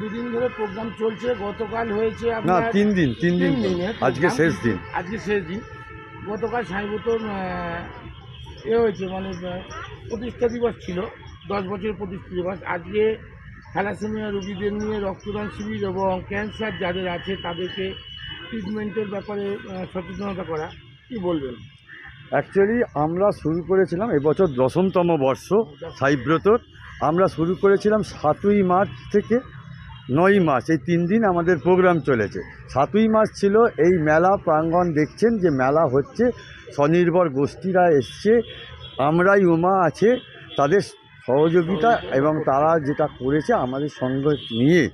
দুদিন ধরে প্রোগ্রাম চলছে গতকাল হয়েছে না তিন দিন তিন দিন আজকে শেষ দিন। আজকে শেষ দিন। গতকাল এ হয়েছে মানে প্রতিষ্ঠা দিবস ছিল দশ বছরের প্রতিষ্ঠা দিবস। আজকে থ্যালাসেমিয়া রোগীদের নিয়ে রক্তদান শিবির এবং ক্যান্সার যাদের আছে তাদেরকে ট্রিটমেন্টের ব্যাপারে সচেতনতা করা। কি বলবেন? অ্যাকচুয়ালি আমরা শুরু করেছিলাম এবছর দশমতম বর্ষ সাইব্রতর। আমরা শুরু করেছিলাম সাতই মার্চ থেকে নয় মাস এই তিন দিন আমাদের প্রোগ্রাম চলেছে। সাতই মাস ছিল এই মেলা প্রাঙ্গণ দেখছেন যে মেলা হচ্ছে স্বনির্ভর গোষ্ঠীরা এসছে আমরাই উমা আছে তাদের সহযোগিতা এবং তারা যেটা করেছে আমাদের সঙ্গে নিয়ে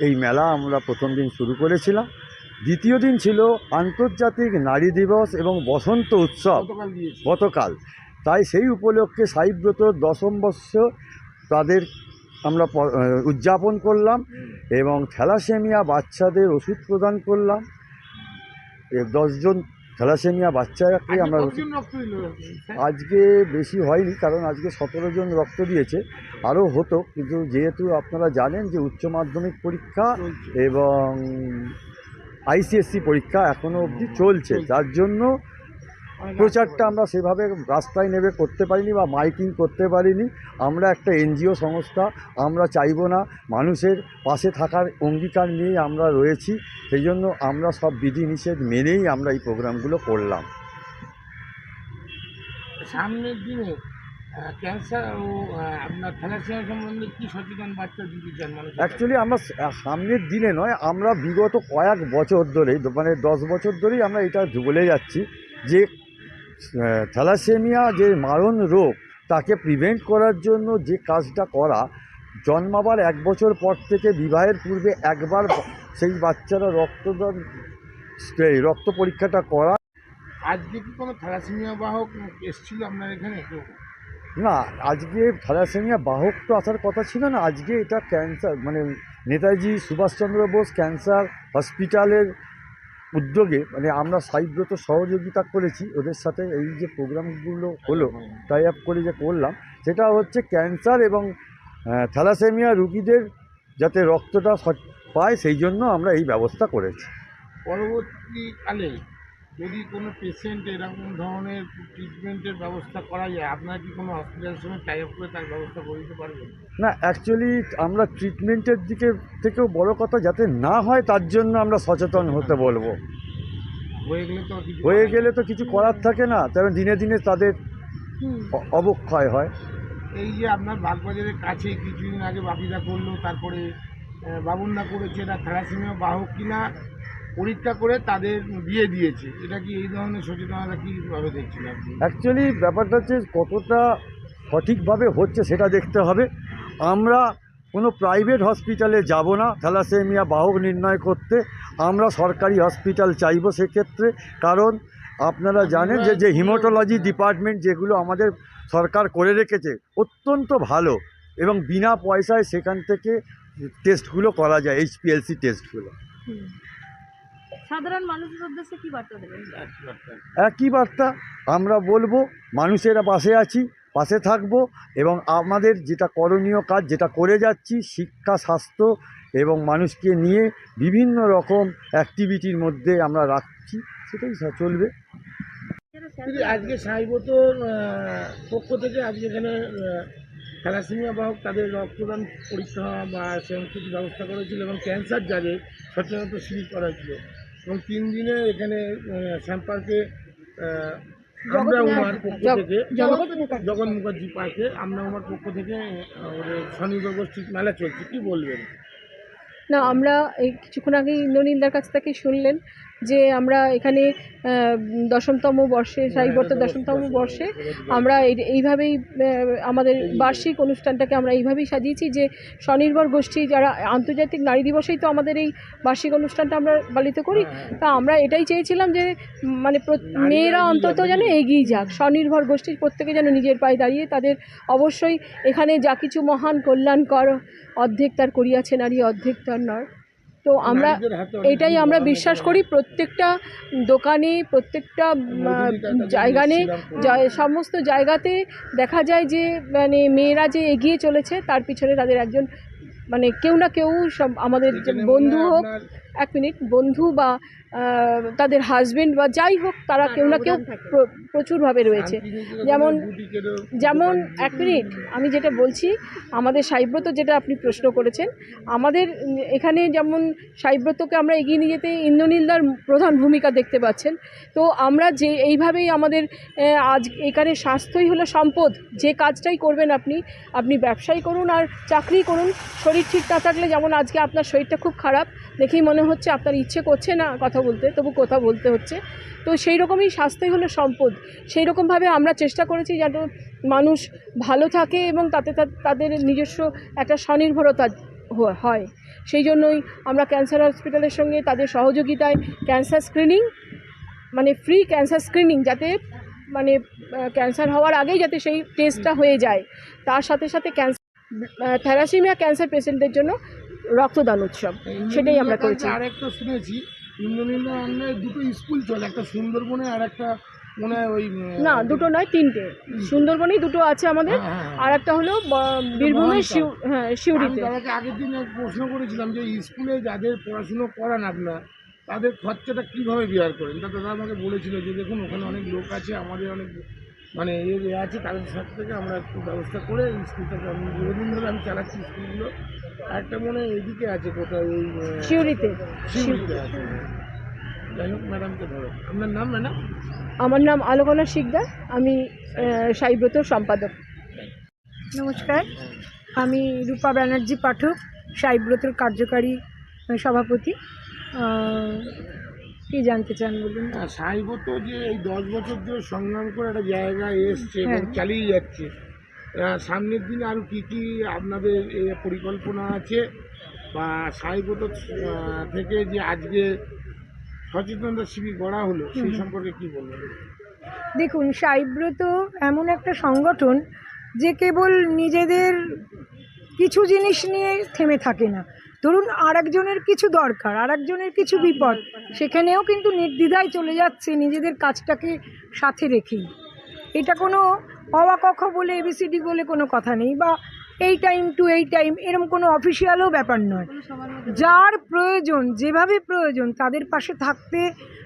এই মেলা আমরা প্রথম দিন শুরু করেছিলাম। দ্বিতীয় দিন ছিল আন্তর্জাতিক নারী দিবস এবং বসন্ত উৎসব। গতকাল। তাই সেই উপলক্ষে সাহিব্রত দশম বর্ষ তাদের আমরা উদযাপন করলাম এবং থ্যালাসেমিয়া বাচ্চাদের ওষুধ প্রদান করলাম। দশজন থ্যালাসেমিয়া বাচ্চাকে আমরা আজকে বেশি হয়নি কারণ আজকে সতেরো জন রক্ত দিয়েছে। আরও হতো কিন্তু যেহেতু আপনারা জানেন যে উচ্চ মাধ্যমিক পরীক্ষা। এবং আইসিএসসি পরীক্ষা এখনও অবধি চলছে। যার জন্য প্রচারটা আমরা সেভাবে রাস্তায় নেবে করতে পারিনি বা মাইকিং করতে পারিনি। আমরা একটা এনজিও সংস্থা আমরা চাইব না। মানুষের পাশে থাকার অঙ্গীকার নিয়েই আমরা রয়েছি। সেই জন্য আমরা সব বিধিনিষেধ মেনেই আমরা এই প্রোগ্রামগুলো করলাম। সামনের দিনে ক্যান্সার ও আপনার থ্যালাসেমিয়া সম্বন্ধে কি সচেতন বার্তা দিতে চান মানুষ অ্যাকচুয়ালি আমরা সামনের দিনে নয় আমরা বিগত কয়েক বছর ধরেই মানে দশ বছর ধরেই আমরা এটা বলে যাচ্ছি যে থ্যালাসেমিয়া যে মারণ রোগ তাকে প্রিভেন্ট করার জন্য যে কাজটা করা জন্মাবার এক বছর পর থেকে বিবাহের পূর্বে একবার সেই বাচ্চারা রক্তদান রক্ত পরীক্ষাটা করা। আজকে কি কোনো থ্যালাসেমিয়া বাহক এসেছিল আপনার এখানে? না আজকে থ্যালাসেমিয়া বাহক তো আসার কথা ছিল না আজকে এটা ক্যান্সার মানে নেতাজি সুভাষচন্দ্র বোস ক্যান্সার হসপিটালের উদ্যোগে মানে আমরা সাইব্রত সহযোগিতা করেছি, ওদের সাথে এই যে প্রোগ্রামগুলো হলো টাই আপ করে যে করলাম, সেটা হচ্ছে ক্যান্সার এবং থ্যালাসেমিয়া রুগীদের যাতে রক্তটা পায়, সেই জন্য আমরা এই ব্যবস্থা করেছি। পরবর্তীকালে যদি কোনো পেশেন্ট এরকম ধরনের ট্রিটমেন্টের ব্যবস্থা করা যায় আপনারা কি কোনো হসপিটালের সঙ্গে টাই আপ করে তার ব্যবস্থা করে দিতে পারবেন? না অ্যাকচুয়ালি আমরা ট্রিটমেন্টের দিকে থেকেও বড় কথা যাতে না হয় তার জন্য আমরা সচেতন হতে বলব। হয়ে গেলে তো কিছু হয়ে গেলে তো কিছু করার থাকে না কারণ দিনে দিনে তাদের অ- অবক্ষয় হয়। এই যে আপনার বাগবাজারের কাছে কিছুদিন আগে বাপিদা করল তারপরে আহ, বাবুনদা করেছে এটা থ্যালাসেমিয়া বাহক কিনা পরীক্ষা করে তাদের দিয়ে দিয়েছে। এটা কি এই ধরনের সচেতনতা কীভাবে দেখছেন আপনি? অ্যাকচুয়ালি ব্যাপারটা হচ্ছে কতটা সঠিকভাবে হচ্ছে সেটা দেখতে হবে। আমরা কোনো প্রাইভেট হসপিটালে যাব না থ্যালাসেমিয়া বাহক নির্ণয় করতে। আমরা সরকারি হসপিটাল চাইব সেক্ষেত্রে কারণ আপনারা জানেন যে যে হিমোটোলজি ডিপার্টমেন্ট যেগুলো আমাদের সরকার করে রেখেছে অত্যন্ত ভালো এবং বিনা পয়সায় সেখান থেকে টেস্টগুলো করা যায় এইচপিএলসি টেস্টগুলো। সাধারণ মানুষের উদ্দেশ্যে কি বার্তা দেবেন? একই বার্তা? আমরা বলব মানুষের পাশে আছি পাশে থাকব এবং আমাদের যেটা করণীয় কাজ যেটা করে যাচ্ছি শিক্ষা স্বাস্থ্য এবং মানুষকে নিয়ে বিভিন্ন রকম অ্যাক্টিভিটির মধ্যে আমরা রাখছি সেটাই চলবে। আজকে সাইবতর পক্ষ থেকে আজকে এখানে থ্যালাসেমিয়া বাহক তাদের রক্তদান পরীক্ষা বা সেরকম ব্যবস্থা করা হয়েছিল এবং ক্যান্সার যাদের সচেতনতা শিবির করা হয়েছিল। এবং তিন দিনে এখানে শ্যামপার্কে আমরা উমার পক্ষ থেকে জগন মুখার্জি। পার্কে আমরা উমার পক্ষ থেকে ওদের স্বনির্ভর গোষ্ঠীর মেলা চলছে। কী বলবেন? না আমরা এই কিছুক্ষণ আগে ইন্দ্রনীলদার কাছ থেকে শুনলেন। যে আমরা এখানে দশমতম বর্ষে সাহিবর্ত দশমতম বর্ষে আমরা এই- এইভাবেই আমাদের বার্ষিক অনুষ্ঠানটাকে আমরা এইভাবেই সাজিয়েছি যে স্বনির্ভর গোষ্ঠী যারা আন্তর্জাতিক নারী দিবসেই তো আমাদের এই বার্ষিক অনুষ্ঠানটা আমরা পালিত করি। তা আমরা এটাই চেয়েছিলাম যে মানে মেয়েরা অন্তত যেন এগিয়ে যাক স্বনির্ভর গোষ্ঠীর প্রত্যেকে যেন নিজের পায়ে দাঁড়িয়ে তাদের অবশ্যই এখানে যা কিছু মহান কল্যাণকর অর্ধেক তার করিয়াছে নারী অর্ধেক তার নর। তো আমরা এটাই আমরা বিশ্বাস করি প্রত্যেকটা দোকানে প্রত্যেকটা জায়গানে সমস্ত জায়গাতে দেখা যায় যে মানে মেয়েরা যে এগিয়ে চলেছে তার পিছনে তাদের একজন মানে কেউ না কেউ সব আমাদের যে বন্ধু হোক এক মিনিট বন্ধু বা তাদের হাজবেন্ড বা যাই হোক তারা কেউ না কেউ প্রচুরভাবে রয়েছে। যেমন যেমন এক মিনিট আমি যেটা বলছি আমাদের সাইব্রত যেটা আপনি প্রশ্ন করেছেন আমাদের এখানে যেমন সাইব্রতকে আমরা এগিয়ে নিয়ে যেতে ইন্দ্রনীলদার প্রধান ভূমিকা দেখতে পাচ্ছেন। তো আমরা যে এইভাবেই আমাদের আজ এখানে স্বাস্থ্যই হলো সম্পদ। যে কাজটাই করবেন আপনি আপনি ব্যবসাই করুন আর চাকরি করুন শরীর ঠিক না থাকলে যেমন আজকে আপনার শরীরটা খুব খারাপ দেখেই মনে হচ্ছে আপনার ইচ্ছে করছে না কথা বলতে, তবু কথা বলতে হচ্ছে। তো সেই রকমই স্বাস্থ্যই হলো সম্পদ। সেই রকমভাবে আমরা চেষ্টা করেছি যেন মানুষ ভালো থাকে এবং তাতে তাদের নিজস্ব একটা স্বনির্ভরতা হয়। সেই জন্যই আমরা ক্যান্সার হসপিটালের সঙ্গে তাদের সহযোগিতায় ক্যান্সার স্ক্রিনিং মানে ফ্রি ক্যান্সার স্ক্রিনিং যাতে মানে ক্যান্সার হওয়ার আগেই যাতে সেই টেস্টটা হয়ে যায়। তার সাথে সাথে ক্যান্সার থ্যালাসিমিয়া ক্যান্সার পেশেন্টদের জন্য রক্তদান উৎসব সেটাই আমরা করেছি। আর একটা শুনেছি ইন্দ্রনীলা অন্যায় দুটো স্কুল চলে একটা সুন্দরবনে আর একটা মনে হয় ওই না দুটো নয় তিনটে। সুন্দরবনেই দুটো আছে আমাদের হ্যাঁ, হ্যাঁ, হ্যাঁ। আর একটা হলো বীরভূমের শিউ হ্যাঁ শিউরিতে আগের দিন এক প্রশ্ন করেছিলাম যে স্কুলে যাদের পড়াশুনো করান আপনার তাদের খরচাটা কীভাবে বিয়ার করেন? তা দাদা আমাকে বলেছিল যে দেখুন ওখানে অনেক লোক আছে আমাদের অনেক মানে এ আছে তাদের সাথে থেকে আমরা একটু ব্যবস্থা করে স্কুলটাকে আমি দীর্ঘদিন ধরে আমি চালাচ্ছি স্কুলগুলো। একটা মনে হয় এদিকে আছে কোথায় ওই শিউরিতে শিউরিতে আছে যাই হোক ম্যাডামকে ধরো। আপনার নাম ম্যাডাম? আমার নাম আলোকনা শিকদার আমি আহ, সাইব্রত সম্পাদক। নমস্কার আমি রূপা ব্যানার্জি পাঠক সাইব্রতর কার্যকারী সভাপতি। কি জানতে চান বলুন? হ্যাঁ, সাইবত যে এই দশ বছর ধরে সংগ্রাম করে একটা জায়গায় এসছে এবং হ্যাঁ। চালিয়ে যাচ্ছে সামনের দিনে আরও কী কী আপনাদের পরিকল্পনা আছে? বা সাইবত আহ, থেকে যে আজকে সচেতনতা শিবির গড়া হলো সেই সম্পর্কে কী বলবেন? দেখুন সাইব্রত এমন একটা সংগঠন যে কেবল নিজেদের কিছু জিনিস নিয়ে থেমে থাকে না। ধরুন আর একজনের কিছু দরকার আর একজনের কিছু বিপদ সেখানেও কিন্তু নির্দ্বিধায় চলে যাচ্ছে নিজেদের কাজটাকে সাথে রেখেই। এটা কোনো অওয়া কখ বলে এবিসিডি বলে কোনো কথা নেই বা এই টাইম টু এই টাইম এরম কোনো অফিসিয়ালও ব্যাপার নয়। যার প্রয়োজন যেভাবে প্রয়োজন তাদের পাশে থাকতে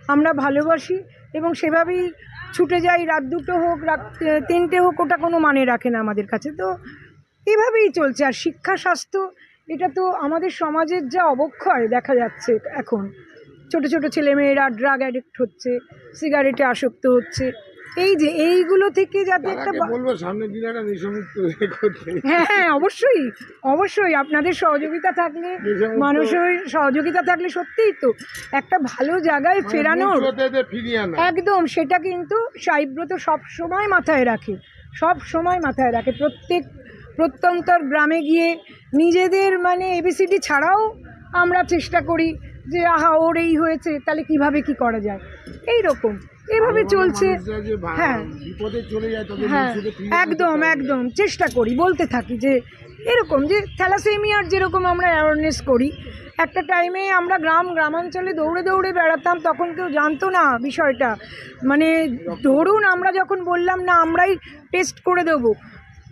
আমরা ভালোবাসি এবং সেভাবেই ছুটে যাই রাত দুটো হোক রাত তিনটে হোক ওটা কোনো মানে রাখে না আমাদের কাছে। তো এভাবেই চলছে। আর শিক্ষা স্বাস্থ্য এটা তো আমাদের সমাজের যা অবক্ষয় দেখা যাচ্ছে এখন। ছোট ছোট ছেলেমেয়েরা ড্রাগ অ্যাডিক্ট হচ্ছে সিগারেটে আসক্ত হচ্ছে। এই যে এইগুলো থেকে যাতে একটা বলব দিনে একটা নেশামুক্ত হ্যাঁ হ্যাঁ অবশ্যই অবশ্যই আপনাদের সহযোগিতা থাকলে মানুষের সহযোগিতা থাকলে সত্যিই তো একটা ভালো জায়গায় মানে ফেরানোর একদম সেটা কিন্তু সাইব্রত সব সময় মাথায় রাখে সব সময় মাথায় রাখে। প্রত্যেক প্রত্যন্তর গ্রামে গিয়ে নিজেদের মানে এবিসিডি ছাড়াও আমরা চেষ্টা করি যে আহা ওর এই হয়েছে তাহলে কীভাবে কি করা যায়? এই রকম এভাবে চলছে। যে ভা- হ্যাঁ। হ্যাঁ একদম একদম। চেষ্টা করি বলতে থাকি যে এরকম যে থ্যালাসেমিয়ার যেরকম আমরা অ্যাওয়ারনেস করি একটা টাইমে আমরা গ্রাম গ্রামাঞ্চলে দৌড়ে দৌড়ে বেড়াতাম তখন কেউ জানতো না বিষয়টা। মানে ধরুন আমরা যখন বললাম না আমরাই টেস্ট করে দেবো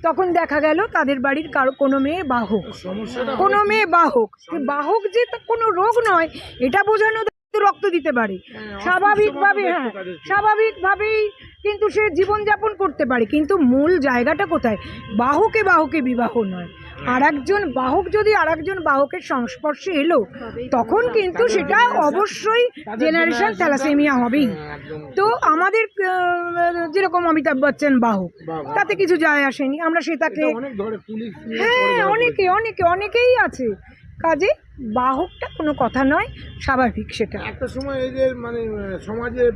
তখন দেখা গেল তাদের বাড়ির কারও কোনো মেয়ে বাহক কোনো মেয়ে বাহক বাহক যে তা কোনো রোগ নয় এটা বোঝানো রক্ত দিতে পারে। হ্যাঁ, স্বাভাবিকভাবে হ্যাঁ। স্বাভাবিকভাবেই কিন্তু সে জীবনযাপন করতে পারে। কিন্তু মূল জায়গাটা কোথায়? বাহুকে বাহুকে বিবাহ নয়। আর একজন বাহক যদি আর একজন বাহকের সংস্পর্শে এলো তখন কিন্তু সেটা অবশ্যই জেনারেশন থ্যালাসেমিয়া হবেই। হ্যাঁ, তো আমাদের যেরকম অমিতাভ বচ্চন বাহক তাতে কিছু যায় আসেনি। আমরা নিয়ে পরে হ্যাঁ অনেকে অনেকে অনেকেই আছে। কাজে বাহকটা কোনো কথা নয় স্বাভাবিক সেটা। একটা সময় এই যে মানে সমাজে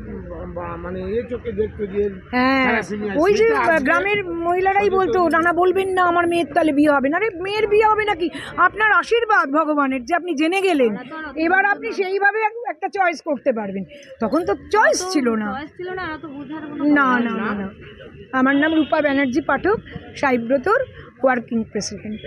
মানে এ চোখে দেখতো যে হ্যাঁ ওই যে গ্রামের মহিলারাই বলতো নানা বলবেন না আমার মেয়ের তাহলে বিয়ে হবে না। আরে মেয়ের বিয়ে হবে নাকি? আপনার আশীর্বাদ ভগবানের যে আপনি জেনে গেলেন। এবার আপনি সেইভাবে এক- একটা চয়েস করতে পারবেন। তখন তো চয়েস ছিল না। না না না না আমার নাম রূপা ব্যানার্জি পাঠক সাইব্রতর ওয়ার্কিং প্রেসিডেন্ট